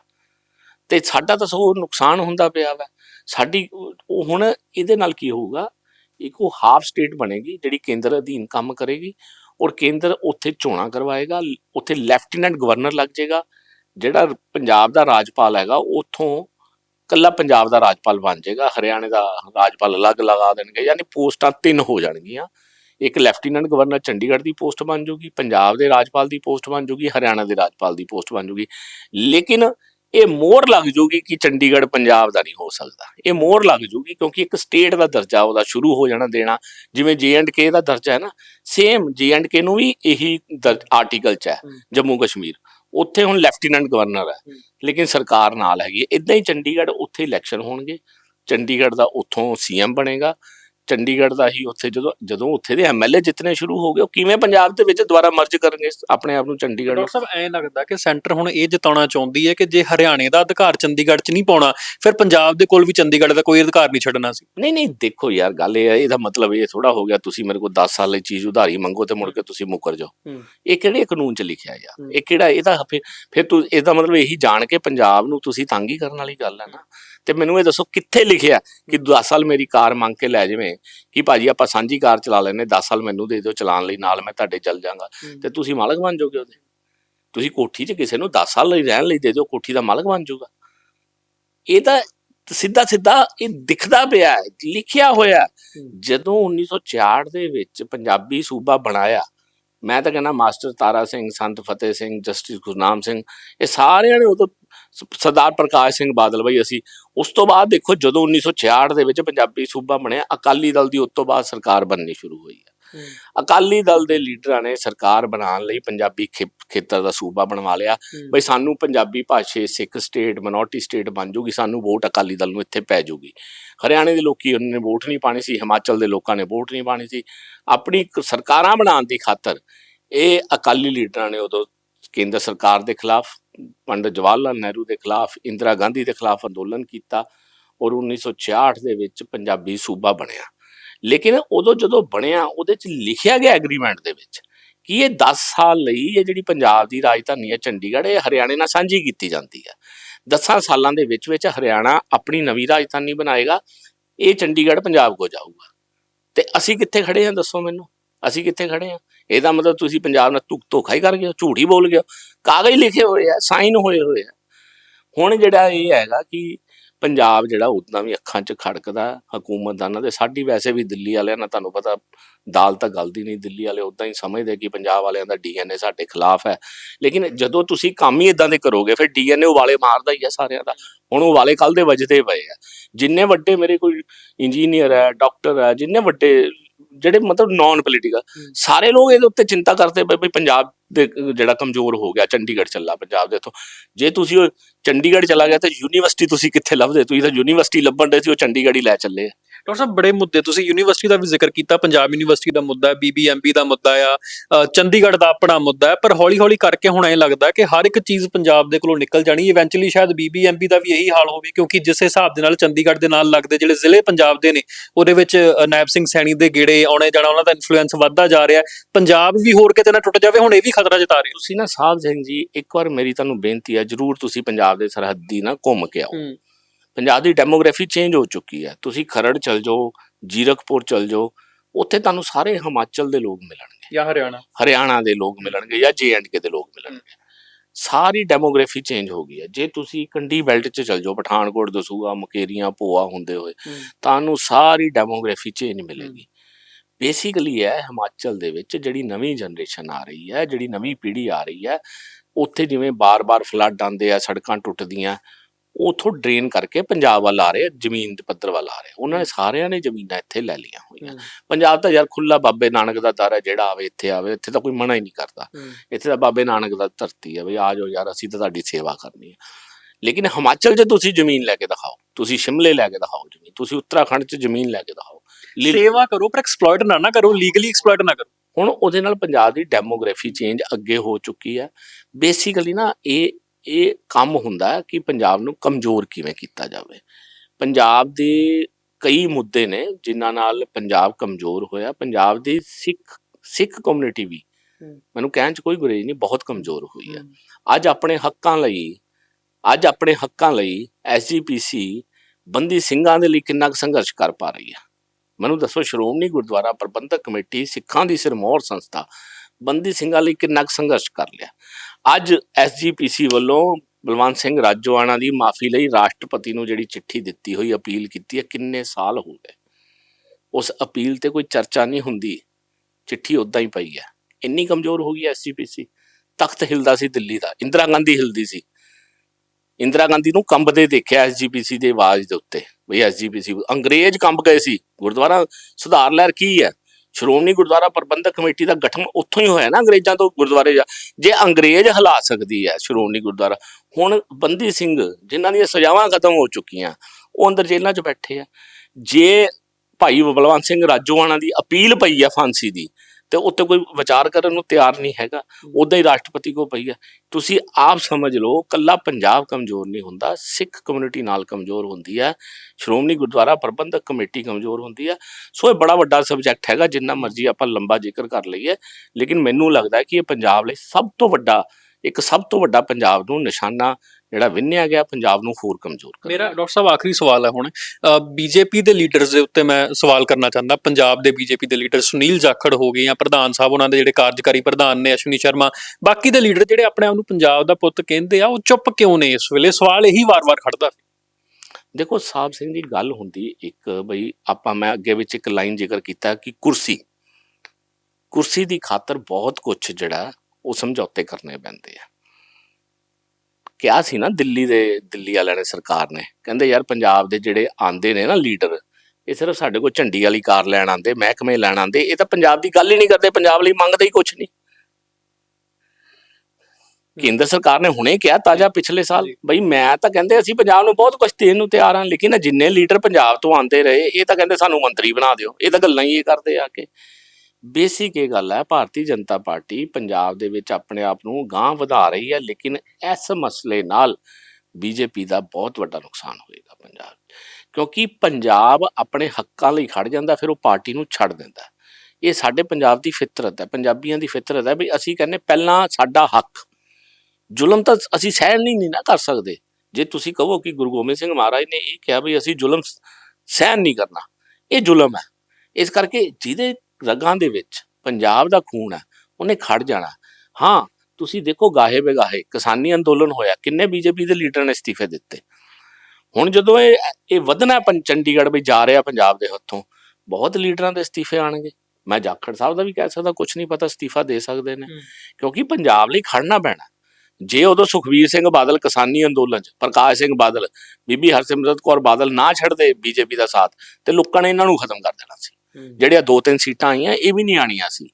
ਤੇ ਸਾਡਾ ਤਾਂ ਸੋ ਨੁਕਸਾਨ ਹੁੰਦਾ ਪਿਆ ਵਾ। ਸਾਡੀ ਉਹ ਹੁਣ ਇਹਦੇ ਨਾਲ ਕੀ ਹੋਊਗਾ? ਇੱਕ ਉਹ ਹਾਫ ਸਟੇਟ ਬਣੇਗੀ, ਜਿਹੜੀ ਕੇਂਦਰ ਅਧੀਨ ਕੰਮ ਕਰੇਗੀ ਔਰ ਕੇਂਦਰ ਉੱਥੇ ਚੋਣਾਂ ਕਰਵਾਏਗਾ, ਉੱਥੇ ਲੈਫਟੀਨੈਂਟ ਗਵਰਨਰ ਲੱਗ ਜਾਏਗਾ ਜਿਹੜਾ ਪੰਜਾਬ ਦਾ ਰਾਜਪਾਲ ਹੈਗਾ, ਉੱਥੋਂ ਕੱਲਾ ਪੰਜਾਬ ਦਾ ਰਾਜਪਾਲ ਬਣ ਜਾਏਗਾ ਹਰਿਆਣੇ ਦਾ ਰਾਜਪਾਲ ਅਲੱਗ ਲਗਾ ਦੇਣਗੇ, ਯਾਨੀ ਪੋਸਟਾਂ ਤਿੰਨ ਹੋ ਜਾਣਗੀਆਂ। ਇੱਕ ਲੈਫਟੀਨੈਂਟ ਗਵਰਨਰ ਚੰਡੀਗੜ੍ਹ ਦੀ ਪੋਸਟ ਬਣ ਜੂਗੀ ਪੰਜਾਬ ਦੇ ਰਾਜਪਾਲ ਦੀ ਪੋਸਟ ਬਣ ਜੂਗੀ ਹਰਿਆਣਾ ਦੇ ਰਾਜਪਾਲ ਦੀ ਪੋਸਟ ਬਣ ਜੂਗੀ। ਲੇਕਿਨ ਇਹ ਮੋਹਰ ਲੱਗ ਜੂਗੀ ਕਿ ਚੰਡੀਗੜ੍ਹ ਪੰਜਾਬ ਦਾ ਨਹੀਂ ਹੋ ਸਕਦਾ। ਇਹ ਮੋਹਰ ਲੱਗ ਜੂਗੀ ਕਿਉਂਕਿ ਇੱਕ ਸਟੇਟ ਦਾ ਦਰਜਾ ਉਹਦਾ ਸ਼ੁਰੂ ਹੋ ਜਾਣਾ ਦੇਣਾ। ਜਿਵੇਂ ਕੇ ਦਾ ਦਰਜਾ ਹੈ ਨਾ ਸੇਮ ਕੇ ਨੂੰ ਵੀ ਇਹੀ ਆਰਟੀਕਲ ਚ ਹੈ। ਜੰਮੂ ਕਸ਼ਮੀਰ। ਉੱਥੇ ਹੁਣ ਲੈਫਟੀਨੈਂਟ ਗਵਰਨਰ ਹੈ। ਲੇਕਿਨ ਸਰਕਾਰ ਨਾਲ ਹੈਗੀ ਇਦਾਂ ਹੀ ਚੰਡੀਗੜ੍ਹ ਉੱਥੇ ਇਲੈਕਸ਼ਨ ਹੋਣਗੇ। ਚੰਡੀਗੜ੍ਹ ਦਾ ਉੱਥੋਂ ਸੀਐਮ ਬਣੇਗਾ। ਚੰਡੀਗੜ੍ਹ ਦਾ ਹੀ ਉੱਥੇ ਜਦੋਂ ਜਦੋਂ ਉੱਥੇ ਦੇ ਐਮਐਲਏ ਜਿੱਤਨੇ ਸ਼ੁਰੂ ਹੋ ਗਏ ਉਹ ਕਿਵੇਂ ਪੰਜਾਬ ਦੇ ਵਿੱਚ ਦੁਬਾਰਾ ਮਰਜ ਕਰਨਗੇ ਆਪਣੇ ਆਪ ਨੂੰ ਚੰਡੀਗੜ੍ਹ ਡਾਕਟਰ ਸਾਹਿਬ ਐਂ ਲੱਗਦਾ ਕਿ ਸੈਂਟਰ ਹੁਣ ਇਹ ਜਿਤਾਉਣਾ ਚਾਹੁੰਦੀ ਹੈ ਕਿ ਜੇ ਹਰਿਆਣੇ ਦਾ ਅਧਿਕਾਰ ਚੰਡੀਗੜ੍ਹ 'ਚ ਨਹੀਂ ਪਾਉਣਾ ਫਿਰ ਪੰਜਾਬ ਦੇ ਕੋਲ ਵੀ ਚੰਡੀਗੜ੍ਹ ਦਾ ਕੋਈ ਅਧਿਕਾਰ ਨਹੀਂ ਛੱਡਣਾ ਸੀ। ਨਹੀਂ ਨਹੀਂ ਦੇਖੋ ਯਾਰ ਗੱਲ ਇਹ ਹੈ ਇਹਦਾ ਮਤਲਬ ਇਹ ਥੋੜਾ ਹੋ ਗਿਆ ਤੁਸੀਂ ਮੇਰੇ ਕੋਲ 10 ਸਾਲ ਲਈ ਚੀਜ਼ ਉਧਾਰੀ ਮੰਗੋ ਤੇ ਮੁੜ ਕੇ ਤੁਸੀਂ ਮੁੱਕਰ ਜਾਓ। ਇਹ ਕਿਹੜੇ ਕਾਨੂੰਨ 'ਚ ਲਿਖਿਆ ਯਾਰ। ਇਹ ਕਿਹੜਾ ਇਹਦਾ ਫਿਰ ਫਿਰ ਤੂੰ ਇਹਦਾ ਮਤਲਬ ਇਹੀ ਜਾਣ ਕੇ ਪੰਜਾਬ ਨੂੰ ਤੁਸੀਂ ਤੰਗ ਹੀ ਕਰਨ ਵਾਲੀ ਗੱਲ ਹੈ ਨਾ। ਤੇ ਮੈਨੂੰ ਇਹ ਦੱਸੋ ਕਿੱਥੇ ਲਿਖਿਆ ਕਿ 10 ਸਾਲ ਮੇਰੀ ਕਾਰ ਮੰਗ ਕੇ ਲੈ ਜਾਵੇਂ ਕਿ ਭਾਜੀ ਆਪਾਂ ਸਾਂਝੀ ਕਾਰ ਚਲਾ ਲੈਨੇ 10 ਸਾਲ ਮੈਨੂੰ ਦੇ ਦਿਓ ਚਲਾਉਣ ਲਈ ਨਾਲ ਮੈਂ ਤੁਹਾਡੇ ਚੱਲ ਜਾਵਾਂਗਾ। ਤੇ ਤੁਸੀਂ ਮਾਲਕ ਬਣ ਜਾਓਗੇ ਉਹਦੇ। ਤੁਸੀਂ ਕੋਠੀ 'ਚ ਕਿਸੇ ਨੂੰ 10 ਸਾਲ ਲਈ ਰਹਿਣ ਲਈ ਦੇ ਦਿਓ ਕੋਠੀ ਦਾ ਮਾਲਕ ਬਣ ਜਾਊਗਾ। ਇਹ ਤਾਂ ਸਿੱਧਾ ਸਿੱਧਾ ਇਹ ਦਿਖਦਾ ਪਿਆ ਹੈ ਲਿਖਿਆ ਹੋਇਆ। ਜਦੋਂ 1966 ਦੇ ਵਿੱਚ ਪੰਜਾਬੀ ਸੂਬਾ ਬਣਾਇਆ ਮੈਂ ਤਾਂ ਕਹਿੰਦਾ ਮਾਸਟਰ ਤਾਰਾ ਸਿੰਘ ਸੰਤ ਫਤਿਹ ਸਿੰਘ ਜਸਟਿਸ ਗੁਰਨਾਮ ਸਿੰਘ ਇਹ ਸਾਰਿਆਂ ਨੇ ਉਦੋਂ ਸਰਦਾਰ ਪ੍ਰਕਾਸ਼ ਸਿੰਘ ਬਾਦਲ ਬਈ ਅਸੀਂ। ਉਸ ਤੋਂ ਬਾਅਦ ਦੇਖੋ ਜਦੋਂ 1966 ਦੇ ਵਿੱਚ ਪੰਜਾਬੀ ਸੂਬਾ ਬਣਿਆ ਅਕਾਲੀ ਦਲ ਦੀ ਉਸ ਤੋਂ ਬਾਅਦ ਸਰਕਾਰ ਬਣਨੀ ਸ਼ੁਰੂ ਹੋਈ ਹੈ। ਅਕਾਲੀ ਦਲ ਦੇ ਲੀਡਰਾਂ ਨੇ ਸਰਕਾਰ ਬਣਾਉਣ ਲਈ ਪੰਜਾਬੀ ਖੇਤਰ ਦਾ ਸੂਬਾ ਬਣਵਾ ਲਿਆ। ਬਈ ਸਾਨੂੰ ਪੰਜਾਬੀ ਭਾਸ਼ਾ ਸਿੱਖ ਸਟੇਟ ਮਿਨੋਰਟੀ ਸਟੇਟ ਬਣ ਜੂਗੀ ਸਾਨੂੰ ਵੋਟ ਅਕਾਲੀ ਦਲ ਨੂੰ ਇੱਥੇ ਪੈ ਜੂਗੀ। ਹਰਿਆਣੇ ਦੇ ਲੋਕੀ ਉਹਨਾਂ ਨੇ ਵੋਟ ਨਹੀਂ ਪਾਣੀ ਸੀ ਹਿਮਾਚਲ ਦੇ ਲੋਕਾਂ ਨੇ ਵੋਟ ਨਹੀਂ ਪਾਣੀ ਸੀ। ਆਪਣੀ ਸਰਕਾਰਾਂ ਬਣਾਉਣ ਦੀ ਖਾਤਰ ਇਹ ਅਕਾਲੀ ਲੀਡਰਾਂ ਨੇ ਉਦੋਂ ਕੇਂਦਰ ਸਰਕਾਰ ਦੇ ਖਿਲਾਫ ਪੰਡਤ ਜਵਾਹਰ ਲਾਲ ਨਹਿਰੂ ਦੇ ਖਿਲਾਫ, ਇੰਦਰਾ ਗਾਂਧੀ ਦੇ ਖਿਲਾਫ ਅੰਦੋਲਨ ਕੀਤਾ ਔਰ 1966 ਦੇ ਵਿੱਚ ਪੰਜਾਬੀ ਸੂਬਾ ਬਣਿਆ। ਲੇਕਿਨ ਉਦੋਂ ਜਦੋਂ ਬਣਿਆ, ਉਹਦੇ ਚ ਲਿਖਿਆ ਗਿਆ ਐਗਰੀਮੈਂਟ ਦੇ ਵਿੱਚ ਕਿ ਇਹ 10 ਸਾਲ ਲਈ ਇਹ ਜਿਹੜੀ ਪੰਜਾਬ ਦੀ ਰਾਜਧਾਨੀ ਹੈ ਚੰਡੀਗੜ੍ਹ, ਇਹ ਹਰਿਆਣੇ ਨਾਲ ਸਾਂਝੀ ਕੀਤੀ ਜਾਂਦੀ ਹੈ। 10 ਸਾਲਾਂ ਦੇ ਵਿੱਚ ਵਿੱਚ ਹਰਿਆਣਾ ਆਪਣੀ ਨਵੀਂ ਰਾਜਧਾਨੀ ਬਣਾਏਗਾ, ਇਹ ਚੰਡੀਗੜ੍ਹ ਪੰਜਾਬ ਕੋ ਜਾਊਗਾ। ਤੇ ਅਸੀਂ ਕਿੱਥੇ ਖੜੇ ਹਾਂ ਦੱਸੋ ਮੈਨੂੰ? ਅਸੀਂ ਕਿੱਥੇ ਖੜੇ ਹਾਂ? ਇਹਦਾ ਮਤਲਬ ਤੁਸੀਂ ਪੰਜਾਬ ਨਾਲ ਧੁ- ਧੋਖਾ ਹੀ ਕਰ ਗਏ ਹੋ, ਝੂਠ ਹੀ ਬੋਲ ਗਏ ਹੋ। ਕਾਗਜ਼ ਲਿਖੇ ਹੋਏ ਆ, ਸਾਈਨ ਹੋਏ ਹੋਏ ਆ। ਹੁਣ ਜਿਹੜਾ ਇਹ ਹੈਗਾ ਕਿ ਪੰਜਾਬ ਜਿਹੜਾ ਉਦਾਂ ਵੀ ਅੱਖਾਂ 'ਚ ਖੜਕਦਾ, ਹਕੂਮਤ ਦਾ, ਨਾ ਦੇ ਸਾਡੀ ਵੈਸੇ ਵੀ ਦਿੱਲੀ ਵਾਲਿਆਂ ਨਾਲ ਤੁਹਾਨੂੰ ਪਤਾ ਦਾਲ ਤਾਂ ਗਲਦੀ ਨਹੀਂ, ਦਿੱਲੀ ਵਾਲੇ ਉਦਾਂ ਹੀ ਸਮਝਦੇ ਕਿ ਪੰਜਾਬ ਵਾਲਿਆਂ ਦਾ ਡੀਐਨਏ ਸਾਡੇ ਖਿਲਾਫ ਹੈ। ਲੇਕਿਨ ਜਦੋਂ ਤੁਸੀਂ ਕੰਮ ਹੀ ਇਦਾਂ ਦੇ ਕਰੋਗੇ, ਫਿਰ ਡੀਐਨਏ ਵਾਲੇ ਮਾਰਦਾ ਹੀ ਹੈ ਸਾਰਿਆਂ ਦਾ। ਹੁਣ ਉਹ ਵਾਲੇ ਕੱਲ ਦੇ ਵੱਜਦੇ ਪਏ ਆ। ਜਿੰਨੇ ਵੱਡੇ ਮੇਰੇ ਕੋਈ ਇੰਜੀਨੀਅਰ ਹੈ, ਡਾਕਟਰ ਹੈ, ਜਿੰਨੇ ਵੱਡੇ ਜਿਹੜੇ ਮਤਲਬ ਨਾਨ ਪੋਲੀਟੀਕਲ ਸਾਰੇ ਲੋਕ ਇਹਦੇ ਉੱਤੇ ਚਿੰਤਾ ਕਰਦੇ ਪਏ ਵੀ ਪੰਜਾਬ ਦੇ ਜਿਹੜਾ ਕਮਜ਼ੋਰ ਹੋ ਗਿਆ ਚੰਡੀਗੜ੍ਹ ਚੱਲਾ ਪੰਜਾਬ ਦੇ ਤੋਂ ਜੇ ਤੁਸੀਂ ਉਹ ਚੰਡੀਗੜ੍ਹ ਚਲਾ ਗਿਆ ਤਾਂ ਯੂਨੀਵਰਸਿਟੀ ਤੁਸੀਂ ਕਿੱਥੇ ਲੱਭਦੇ? ਤੁਸੀਂ ਤਾਂ ਯੂਨੀਵਰਸਿਟੀ ਲੱਭਣ ਦੇ ਸੀ ਉਹ ਚੰਡੀਗੜ੍ਹ ਹੀ ਲੈ ਚੱਲੇ ਆ। ਡਾਕਟਰ ਸਾਹਿਬ ਬੜੇ ਮੁੱਦੇ ਤੁਸੀਂ ਯੂਨੀਵਰਸਿਟੀ ਦਾ ਵੀ ਜ਼ਿਕਰ ਕੀਤਾ ਪੰਜਾਬ ਯੂਨੀਵਰਸਿਟੀ ਦਾ ਮੁੱਦਾ ਹੈ ਬੀਬੀਐਮਬੀ ਦਾ ਮੁੱਦਾ ਆ ਚੰਡੀਗੜ੍ਹ ਦਾ ਆਪਣਾ ਮੁੱਦਾ ਹੈ ਪਰ ਹੌਲੀ-ਹੌਲੀ ਕਰਕੇ ਹੁਣ ਐਂ ਲੱਗਦਾ ਕਿ ਹਰ ਇੱਕ ਚੀਜ਼ ਪੰਜਾਬ ਦੇ ਕੋਲੋਂ ਨਿਕਲ ਜਾਣੀ ਇਵੈਂਚੁਅਲੀ ਸ਼ਾਇਦ ਬੀਬੀਐਮਬੀ ਦਾ ਵੀ ਇਹੀ ਹਾਲ ਹੋਵੇ ਕਿਉਂਕਿ ਜਿਸ ਹਿਸਾਬ ਦੇ ਨਾਲ ਚੰਡੀਗੜ੍ਹ ਦੇ ਨਾਲ ਲੱਗਦੇ ਜਿਹੜੇ ਜ਼ਿਲ੍ਹੇ ਪੰਜਾਬ ਦੇ ਨੇ ਉਹਦੇ ਵਿੱਚ ਨਾਇਬ ਸਿੰਘ ਸੈਣੀ ਦੇ ਗੇੜੇ ਆਉਣੇ ਜਾਣਾ ਉਹਨਾਂ ਦਾ ਇਨਫਲੂਐਂਸ ਵੱਧਦਾ ਜਾ ਰਿਹਾ ਪੰਜਾਬ ਵੀ ਹੋਰ ਕਿਤੇ ਨਾ ਟੁੱਟ ਜਾਵੇ ਹੁਣ ਇਹ ਵੀ ਖਤਰਾ ਜਤਾ ਰਹੇ। ਤੁਸੀਂ ਨਾ ਸਾਹਿਬ ਸਿੰਘ ਜੀ ਇੱਕ ਵਾਰ ਮੇਰੀ ਤੁਹਾਨੂੰ ਬੇਨਤੀ ਹੈ ਜਰੂਰ ਤੁਸੀਂ ਪੰਜਾਬ ਦੇ ਸਰਹੱਦੀ ਨਾ ਘੁੰਮ ਕੇ ਆਓ। ਪੰਜਾਬ ਦੀ ਡੈਮੋਗ੍ਰਾਫੀ ਚੇਂਜ ਹੋ ਚੁੱਕੀ ਹੈ। ਤੁਸੀਂ ਖਰੜ ਚਲ ਜਾਓ ਜੀਰਕਪੁਰ ਚਲ ਜਾਓ ਉੱਥੇ ਤੁਹਾਨੂੰ ਸਾਰੇ ਹਿਮਾਚਲ ਦੇ ਲੋਕ ਮਿਲਣਗੇ। ਜਾਂ ਹਰਿਆਣਾ। ਹਰਿਆਣਾ ਦੇ ਲੋਕ ਮਿਲਣਗੇ ਜਾਂ ਕੇ ਦੇ ਲੋਕ ਮਿਲਣਗੇ। ਸਾਰੀ ਡੈਮੋਗ੍ਰਾਫੀ ਚੇਂਜ ਹੋ ਗਈ ਹੈ। ਜੇ ਤੁਸੀਂ ਕੰਡੀ ਬੈਲਟ 'ਚ ਚਲ ਜਾਓ ਪਠਾਨਕੋਟ ਦਸੂਆ ਮੁਕੇਰੀਆਂ ਭੋਆ ਹੁੰਦੇ ਹੋਏ ਤੁਹਾਨੂੰ ਸਾਰੀ ਡੈਮੋਗ੍ਰਾਫੀ ਚੇਂਜ ਮਿਲੇਗੀ। ਬੇਸਿਕਲੀ ਹੈ ਹਿਮਾਚਲ ਦੇ ਵਿੱਚ ਜਿਹੜੀ ਨਵੀਂ ਜਨਰੇਸ਼ਨ ਆ ਰਹੀ ਹੈ ਜਿਹੜੀ ਨਵੀਂ ਪੀੜ੍ਹੀ ਆ ਰਹੀ ਹੈ ਉੱਥੇ ਜਿਵੇਂ ਬਾਰ-ਬਾਰ ਫਲੱਡ ਆਉਂਦੇ ਆ ਸੜਕਾਂ ਟੁੱਟਦੀਆਂ ਉਥੋਂ ਡਰੇਨ ਕਰਕੇ ਪੰਜਾਬ ਵੱਲ ਆ ਰਹੇ ਆ, ਜ਼ਮੀਨ ਦੇ ਪੱਧਰ ਵੱਲ ਆ ਰਹੇ ਆ। ਉਹਨਾਂ ਨੇ ਸਾਰਿਆਂ ਨੇ ਜ਼ਮੀਨਾਂ ਇੱਥੇ ਲੈ ਲਈਆਂ ਹੋਈਆਂ। ਪੰਜਾਬ ਤਾਂ ਯਾਰ ਖੁੱਲਾ ਬਾਬੇ ਨਾਨਕ ਦਾ ਦਰ ਹੈ ਜਿਹੜਾ ਆਵੇ ਇੱਥੇ ਆਵੇ ਇੱਥੇ ਤਾਂ ਕੋਈ ਮਨਾ ਹੀ ਨਹੀਂ ਕਰਦਾ। ਇੱਥੇ ਤਾਂ ਬਾਬੇ ਨਾਨਕ ਦਾ ਧਰਤੀ ਹੈ ਵੀ ਆ ਜਾਓ ਯਾਰ ਅਸੀਂ ਤਾਂ ਤੁਹਾਡੀ ਸੇਵਾ ਕਰਨੀ ਹੈ। ਲੇਕਿਨ ਹਿਮਾਚਲ 'ਚ ਤੁਸੀਂ ਜ਼ਮੀਨ ਲੈ ਕੇ ਦਿਖਾਓ। ਤੁਸੀਂ ਸ਼ਿਮਲੇ ਲੈ ਕੇ ਦਿਖਾਓ ਜ਼ਮੀਨ ਤੁਸੀਂ ਉੱਤਰਾਖੰਡ 'ਚ ਜ਼ਮੀਨ ਲੈ ਕੇ ਦਿਖਾਓ। ਲੀ- ਸੇਵਾ ਕਰੋ ਪਰ ਐਕਸਪਲੋਇਟ ਨਾ ਨਾ ਕਰੋ ਲੀਗਲੀ ਐਕਸਪਲੋਇਟ ਨਾ ਕਰੋ। ਹੁਣ ਉਹਦੇ ਨਾਲ ਪੰਜਾਬ ਦੀ ਡੈਮੋਗ੍ਰਾਫੀ ਚੇਂਜ ਅੱਗੇ ਹੋ ਚੁੱਕੀ ਹੈ। ਬੇਸਿਕਲੀ ਨਾ ਇਹ ਇਹ ਕੰਮ ਹੁੰਦਾ ਕਿ ਪੰਜਾਬ ਨੂੰ ਕਮਜ਼ੋਰ ਕਿਵੇਂ ਕੀਤਾ ਜਾਵੇ। ਪੰਜਾਬ ਦੇ ਕਈ ਮੁੱਦੇ ਨੇ ਜਿਨ੍ਹਾਂ ਨਾਲ ਪੰਜਾਬ ਕਮਜ਼ੋਰ ਹੋਇਆ। ਪੰਜਾਬ ਦੀ ਸਿੱਖ ਸਿੱਖ ਕਮਿਊਨਿਟੀ ਵੀ। ਮੈਨੂੰ ਕਹਿਣ ਚ ਕੋਈ ਗੁਰੇਜ਼ ਨਹੀਂ ਬਹੁਤ ਕਮਜ਼ੋਰ ਹੋਈ ਹੈ। ਅੱਜ ਆਪਣੇ ਹੱਕਾਂ ਲਈ ਅੱਜ ਆਪਣੇ ਹੱਕਾਂ ਲਈ ਐਸਜੀਪੀਸੀ ਬੰਦੀ ਸਿੰਘਾਂ ਦੇ ਲਈ ਕਿੰਨਾ ਕੁ ਸੰਘਰਸ਼ ਕਰ ਪਾ ਰਹੀ ਹੈ। ਮੈਨੂੰ ਦੱਸੋ ਸ਼੍ਰੋਮਣੀ ਗੁਰਦੁਆਰਾ ਪ੍ਰਬੰਧਕ ਕਮੇਟੀ ਸਿੱਖਾਂ ਦੀ ਸਿਰਮੌਰ ਸੰਸਥਾ ਬੰਦੀ ਸਿੰਘਾਂ ਲਈ ਕਿੰਨਾ ਕੁ ਸੰਘਰਸ਼ ਕਰ ਲਿਆ? ਅੱਜ ਐਸਜੀਪੀਸੀ ਵੱਲੋਂ ਬਲਵੰਤ ਸਿੰਘ ਰਾਜੋਆਣਾ ਦੀ ਮਾਫੀ ਲਈ ਰਾਸ਼ਟਰਪਤੀ ਨੂੰ ਜਿਹੜੀ ਚਿੱਠੀ ਦਿੱਤੀ ਹੋਈ, ਅਪੀਲ ਕੀਤੀ ਹੈ, ਕਿੰਨੇ ਸਾਲ ਹੋ ਗਏ? ਉਸ ਅਪੀਲ ਤੇ ਕੋਈ ਚਰਚਾ ਨਹੀਂ ਹੁੰਦੀ। ਚਿੱਠੀ ਉਦਾਂ ਹੀ ਪਈ ਹੈ। ਇੰਨੀ ਕਮਜ਼ੋਰ ਹੋ ਗਈ ਐਸਜੀਪੀਸੀ ਤਖਤ ਹਿਲਦਾ ਸੀ ਦਿੱਲੀ ਦਾ। ਇੰਦਰਾ ਗਾਂਧੀ ਹਿਲਦੀ ਸੀ। ਇੰਦਰਾ ਗਾਂਧੀ ਨੂੰ ਕੰਬਦੇ ਦੇਖਿਆ ਐਸਜੀਪੀਸੀ ਦੇ ਆਵਾਜ਼ ਦੇ ਉੱਤੇ। ਬਈ ਐਸਜੀਪੀਸੀ ਅੰਗਰੇਜ਼ ਕੰਬ ਗਏ ਸੀ। ਗੁਰਦੁਆਰਾ ਸੁਧਾਰ ਲਹਿਰ ਕੀ ਹੈ? ਸ਼੍ਰੋਮਣੀ ਗੁਰਦੁਆਰਾ ਪ੍ਰਬੰਧਕ ਕਮੇਟੀ ਦਾ ਗਠਨ ਉੱਥੋਂ ਹੀ ਹੋਇਆ ਨਾ, ਅੰਗਰੇਜ਼ਾਂ ਤੋਂ ਗੁਰਦੁਆਰੇ ਜਾ, ਜੇ ਅੰਗਰੇਜ਼ ਹਿਲਾ ਸਕਦੀ ਹੈ ਸ਼੍ਰੋਮਣੀ ਗੁਰਦੁਆਰਾ। ਹੁਣ ਬੰਦੀ ਸਿੰਘ, ਜਿਨ੍ਹਾਂ ਦੀਆਂ ਸਜ਼ਾਵਾਂ ਖਤਮ ਹੋ ਚੁੱਕੀਆਂ, ਉਹ ਅੰਦਰ ਜੇਲ੍ਹਾਂ 'ਚ ਬੈਠੇ ਆ। ਜੇ ਭਾਈ ਬਲਵੰਤ ਸਿੰਘ ਰਾਜੋਆਣਾ ਦੀ ਅਪੀਲ ਪਈ ਆ ਫਾਂਸੀ ਦੀ ਤੇ ਉੱਤੇ ਕੋਈ ਵਿਚਾਰ ਕਰਨ ਨੂੰ ਤਿਆਰ ਨਹੀਂ ਹੈਗਾ। ਉਦਾਂ ਹੀ ਰਾਸ਼ਟਰਪਤੀ ਕੋ ਪਈ ਆ। ਤੁਸੀਂ ਆਪ ਸਮਝ ਲਓ ਕੱਲਾ ਪੰਜਾਬ ਕਮਜ਼ੋਰ ਨਹੀਂ ਹੁੰਦਾ ਸਿੱਖ ਕਮਿਊਨਿਟੀ ਨਾਲ ਕਮਜ਼ੋਰ ਹੁੰਦੀ ਹੈ ਸ਼੍ਰੋਮਣੀ ਗੁਰਦੁਆਰਾ ਪ੍ਰਬੰਧਕ ਕਮੇਟੀ ਕਮਜ਼ੋਰ ਹੁੰਦੀ ਹੈ ਸੋ ਇਹ ਬੜਾ ਵੱਡਾ ਸਬਜੈਕਟ ਹੈਗਾ ਜਿੰਨਾ ਮਰਜ਼ੀ ਆਪਾਂ ਲੰਬਾ ਜ਼ਿਕਰ ਕਰ ਲਈਏ। ਲੇਕਿਨ ਮੈਨੂੰ ਲੱਗਦਾ ਹੈ ਕਿ ਇਹ ਪੰਜਾਬ ਲਈ ਸਭ ਤੋਂ ਵੱਡਾ ਇੱਕ ਸਭ ਤੋਂ ਵੱਡਾ ਪੰਜਾਬ ਨੂੰ ਨਿਸ਼ਾਨਾ ਜਿਹੜਾ ਵਿੰਨਿਆ ਗਿਆ ਪੰਜਾਬ ਨੂੰ ਹੋਰ ਕਮਜ਼ੋਰ ਕਰ ਮੇਰਾ ਡਾਕਟਰ ਸਾਹਿਬ ਆਖਰੀ ਸਵਾਲ ਹੈ ਹੁਣ। ਬੀਜੇਪੀ ਦੇ ਲੀਡਰਸ ਦੇ ਉੱਤੇ ਮੈਂ ਸਵਾਲ ਕਰਨਾ ਚਾਹੁੰਦਾ। ਪੰਜਾਬ ਦੇ ਬੀਜੇਪੀ ਦੇ ਲੀਡਰ ਸੁਨੀਲ ਜਾਖੜ ਹੋ ਗਏ ਜਾਂ ਪ੍ਰਧਾਨ ਸਾਹਿਬ ਉਹਨਾਂ ਦੇ ਜਿਹੜੇ ਕਾਰਜਕਾਰੀ ਪ੍ਰਧਾਨ ਨੇ ਅਸ਼ਵਨੀ ਸ਼ਰਮਾ। ਬਾਕੀ ਦੇ ਲੀਡਰ ਜਿਹੜੇ ਆਪਣੇ ਆਪ ਨੂੰ ਪੰਜਾਬ ਦਾ ਪੁੱਤ ਕਹਿੰਦੇ ਆ ਉਹ ਚੁੱਪ ਕਿਉਂ ਨੇ ਇਸ ਵੇਲੇ? ਸਵਾਲ ਇਹੀ ਵਾਰ-ਵਾਰ ਖੜਦਾ ਦੇਖੋ ਸਾਹਿਬ ਸਿੰਘ ਦੀ ਗੱਲ ਹੁੰਦੀ ਇੱਕ ਬਈ ਆਪਾਂ ਮੈਂ ਅੱਗੇ ਵਿੱਚ ਇੱਕ ਲਾਈਨ ਜ਼ਿਕਰ ਕੀਤਾ ਕਿ ਕੁਰਸੀ। ਕੁਰਸੀ ਦੀ ਖਾਤਰ ਬਹੁਤ ਕੁਝ ਜਿਹੜਾ ਉਹ ਸਮਝੌਤੇ ਕਰਨੇ ਪੈਂਦੇ ਆ। ਕਿਹਾ ਸੀ ਨਾ ਦਿੱਲੀ ਦੇ ਦਿੱਲੀ ਵਾਲਿਆਂ ਨੇ ਸਰਕਾਰ ਨੇ। ਕਹਿੰਦੇ ਯਾਰ ਪੰਜਾਬ ਦੇ ਜਿਹੜੇ ਆਂਦੇ ਨੇ ਨਾ ਲੀਡਰ ਇਹ ਸਿਰਫ ਸਾਡੇ ਕੋਲ ਝੰਡੀ ਵਾਲੀ ਕਾਰ ਲੈਣ ਆਂਦੇ ਮਹਿਕਮੇ ਲੈਣ ਆਂਦੇ ਇਹ ਤਾਂ ਪੰਜਾਬ ਦੀ ਗੱਲ ਹੀ ਨਹੀਂ ਕਰਦੇ ਪੰਜਾਬ ਲਈ ਮੰਗਦੇ ਹੀ ਕੁਝ ਨਹੀਂ। ਕੇਂਦਰ ਸਰਕਾਰ ਨੇ ਹੁਣੇ ਕਿਹਾ ਤਾਜਾ ਪਿਛਲੇ ਸਾਲ। ਬਈ ਮੈਂ ਤਾਂ ਕਹਿੰਦੇ ਅਸੀਂ ਪੰਜਾਬ ਨੂੰ ਬਹੁਤ ਕੁਝ ਦੇਣ ਨੂੰ ਤਿਆਰ ਹਾਂ ਲੇਕਿਨ ਜਿੰਨੇ ਲੀਡਰ ਪੰਜਾਬ ਤੋਂ ਆਂਦੇ ਰਹੇ ਇਹ ਤਾਂ ਕਹਿੰਦੇ ਸਾਨੂੰ ਮੰਤਰੀ ਬਣਾ ਦਿਓ। ਇਹ ਤਾਂ ਗੱਲਾਂ ਹੀ ਇਹ ਕਰਦੇ ਆ ਕੇ। ਬੇਸਿਕ ਇਹ ਗੱਲ ਹੈ, ਭਾਰਤੀ ਜਨਤਾ ਪਾਰਟੀ ਪੰਜਾਬ ਦੇ ਵਿੱਚ ਆਪਣੇ ਆਪ ਨੂੰ ਗਾਂਹ ਵਧਾ ਰਹੀ ਹੈ, ਲੇਕਿਨ ਇਸ ਮਸਲੇ ਨਾਲ ਬੀਜੇਪੀ ਦਾ ਬਹੁਤ ਵੱਡਾ ਨੁਕਸਾਨ ਹੋਏਗਾ ਪੰਜਾਬ ਕਿਉਂਕਿ ਪੰਜਾਬ ਆਪਣੇ ਹੱਕਾਂ ਲਈ ਖੜ ਜਾਂਦਾ, ਫਿਰ ਉਹ ਪਾਰਟੀ ਨੂੰ ਛੱਡ ਦਿੰਦਾ। ਇਹ ਸਾਡੇ ਪੰਜਾਬ ਦੀ ਫਿਤਰਤ ਹੈ, ਪੰਜਾਬੀਆਂ ਦੀ ਫਿਤਰਤ ਹੈ ਵੀ ਅਸੀਂ ਕਹਿੰਦੇ ਪਹਿਲਾਂ ਸਾਡਾ ਹੱਕ, ਜ਼ੁਲਮ ਤਾਂ ਅਸੀਂ ਸਹਿਣ ਨਹੀਂ ਨਹੀਂ ਨਾ ਕਰ ਸਕਦੇ। ਜੇ ਤੁਸੀਂ ਕਹੋ ਕਿ ਗੁਰੂ ਗੋਬਿੰਦ ਸਿੰਘ ਮਹਾਰਾਜ ਨੇ ਇਹ ਕਿਹਾ ਵੀ ਅਸੀਂ ਜ਼ੁਲਮ ਸਹਿਣ ਨਹੀਂ ਕਰਨਾ, ਇਹ ਜ਼ੁਲਮ ਹੈ। ਇਸ ਕਰਕੇ ਜਿਹਦੇ ਰਗਾਂ ਦੇ ਵਿੱਚ ਪੰਜਾਬ ਦਾ ਖੂਨ ਹੈ ਉਹਨੇ ਖੜ ਜਾਣਾ। ਹਾਂ ਤੁਸੀਂ ਦੇਖੋ ਗਾਹੇ ਬਗਾਹੇ ਕਿਸਾਨੀ ਅੰਦੋਲਨ ਹੋਇਆ ਕਿੰਨੇ ਬੀਜੇਪੀ ਦੇ ਲੀਡਰ ਨੇ ਅਸਤੀਫੇ ਦਿੱਤੇ। ਹੁਣ ਜਦੋਂ ਇਹ ਇਹ ਵਧਣਾ ਪੰ ਚੰਡੀਗੜ੍ਹ ਵੀ ਜਾ ਰਿਹਾ ਪੰਜਾਬ ਦੇ ਹੱਥੋਂ ਬਹੁਤ ਲੀਡਰਾਂ ਦੇ ਅਸਤੀਫੇ ਆਣਗੇ। ਮੈਂ ਜਾਖੜ ਸਾਹਿਬ ਦਾ ਵੀ ਕਹਿ ਸਕਦਾ ਕੁਝ ਨਹੀਂ ਪਤਾ ਅਸਤੀਫਾ ਦੇ ਸਕਦੇ ਨੇ। ਕਿਉਂਕਿ ਪੰਜਾਬ ਲਈ ਖੜਨਾ ਪੈਣਾ। ਜੇ ਉਦੋਂ ਸੁਖਵੀਰ ਸਿੰਘ ਬਾਦਲ ਕਿਸਾਨੀ ਅੰਦੋਲਨ ਚ ਪ੍ਰਕਾਸ਼ ਸਿੰਘ ਬਾਦਲ ਬੀਬੀ ਹਰਸਿਮਰਤ ਕੌਰ ਬਾਦਲ ਨਾ ਛੱਡਦੇ ਬੀਜੇਪੀ ਦਾ ਸਾਥ ਤੇ ਲੋਕਾਂ ਨੇ ਇਹਨਾਂ ਨੂੰ ਖਤਮ ਕਰ ਦੇਣਾ ਸੀ। ਜਿਹੜੀਆਂ ਦੋ ਤਿੰਨ ਸੀਟਾਂ ਆਈਆਂ ਇਹ ਵੀ ਨਹੀਂ ਆਣੀਆਂ ਸੀ।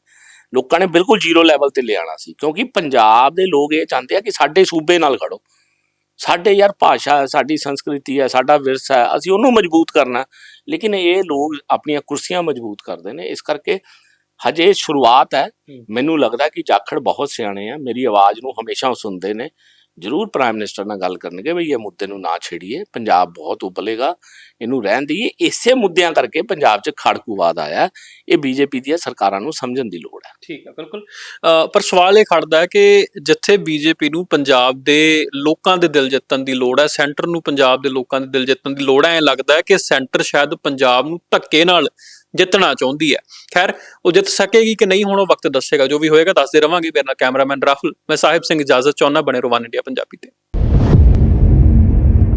ਲੋਕਾਂ ਨੇ ਬਿਲਕੁਲ ਜ਼ੀਰੋ ਲੈਵਲ ਤੇ ਲਿਆਣਾ ਸੀ ਕਿਉਂਕਿ ਪੰਜਾਬ ਦੇ ਲੋਕ ਇਹ ਚਾਹੁੰਦੇ ਆ ਕਿ ਸਾਡੇ ਸੂਬੇ ਨਾਲ ਖੜੋ। ਸਾਡੇ ਯਾਰ ਭਾਸ਼ਾ ਸਾਡੀ ਸੰਸਕ੍ਰਿਤੀ ਹੈ ਸਾਡਾ ਵਿਰਸਾ ਹੈ ਅਸੀਂ ਉਹਨੂੰ ਮਜ਼ਬੂਤ ਕਰਨਾ। ਲੇਕਿਨ ਇਹ ਲੋਕ ਆਪਣੀਆਂ ਕੁਰਸੀਆਂ ਮਜ਼ਬੂਤ ਕਰਦੇ ਨੇ ਇਸ ਕਰਕੇ ਹਜੇ ਸ਼ੁਰੂਆਤ ਹੈ। ਮੈਨੂੰ ਲੱਗਦਾ ਕਿ ਜਾਖੜ ਬਹੁਤ ਸਿਆਣੇ ਆ ਮੇਰੀ ਆਵਾਜ਼ ਨੂੰ ਹਮੇਸ਼ਾ ਸੁਣਦੇ ਨੇ। ਜ਼ਰੂਰ ਪ੍ਰਾਈਮ ਮਿਨਿਸਟਰ ਨਾਲ ਗੱਲ ਕਰਨਗੇ ਵੀ ਇਹ ਮੁੱਦੇ ਨੂੰ ਨਾ ਛੇੜੀਏ ਪੰਜਾਬ ਬਹੁਤ ਉਬਲੇਗਾ ਇਹਨੂੰ ਰਹਿਣ ਦਈਏ। ਇਸੇ ਮੁੱਦਿਆਂ ਕਰਕੇ ਪੰਜਾਬ 'ਚ ਖੜਕੂਵਾਦ ਆਇਆ। ਹੈ। ਇਹ ਬੀਜੇਪੀ ਦੀਆਂ ਸਰਕਾਰਾਂ ਨੂੰ ਸਮਝਣ ਦੀ ਲੋੜ ਹੈ। ਠੀਕ ਹੈ ਬਿਲਕੁਲ। ਅ, ਪਰ ਸਵਾਲ ਇਹ ਖੜਦਾ ਹੈ ਕਿ ਜਿੱਥੇ ਬੀਜੇਪੀ ਨੂੰ ਪੰਜਾਬ ਦੇ ਲੋਕਾਂ ਦੇ ਦਿਲ ਜਿੱਤਣ ਦੀ ਲੋੜ ਹੈ ਸੈਂਟਰ ਨੂੰ ਪੰਜਾਬ ਦੇ ਲੋਕਾਂ ਦੇ ਦਿਲ ਜਿੱਤਣ ਦੀ ਲੋੜ ਹੈ ਐ ਲੱਗਦਾ ਹੈ ਕਿ ਸੈਂਟਰ ਸ਼ਾਇਦ ਪੰਜਾਬ ਨੂੰ ਧੱਕੇ ਨਾਲ ਜਿੱਤਣਾ ਚਾਹੁੰਦੀ ਹੈ। ਖੈਰ, ਉਹ ਜਿੱਤ ਸਕੇਗੀ ਕਿ ਨਹੀਂ ਹੁਣ ਉਹ ਵਕਤ ਦੱਸੇਗਾ। ਜੋ ਵੀ ਹੋਏਗਾ, ਦੱਸਦੇ ਰਵਾਂਗੇ। ਮੇਰੇ ਨਾਲ ਕੈਮਰਾਮੈਨ ਰਾਹੁਲ, ਮੈਂ ਸਾਹਿਬ ਸਿੰਘ ਇਜਾਜ਼ਤ ਚਾਹੁੰਦਾ, ਬਣੇ ਰਵਾਨ ਇੰਡੀਆ ਪੰਜਾਬੀ ਤੇ।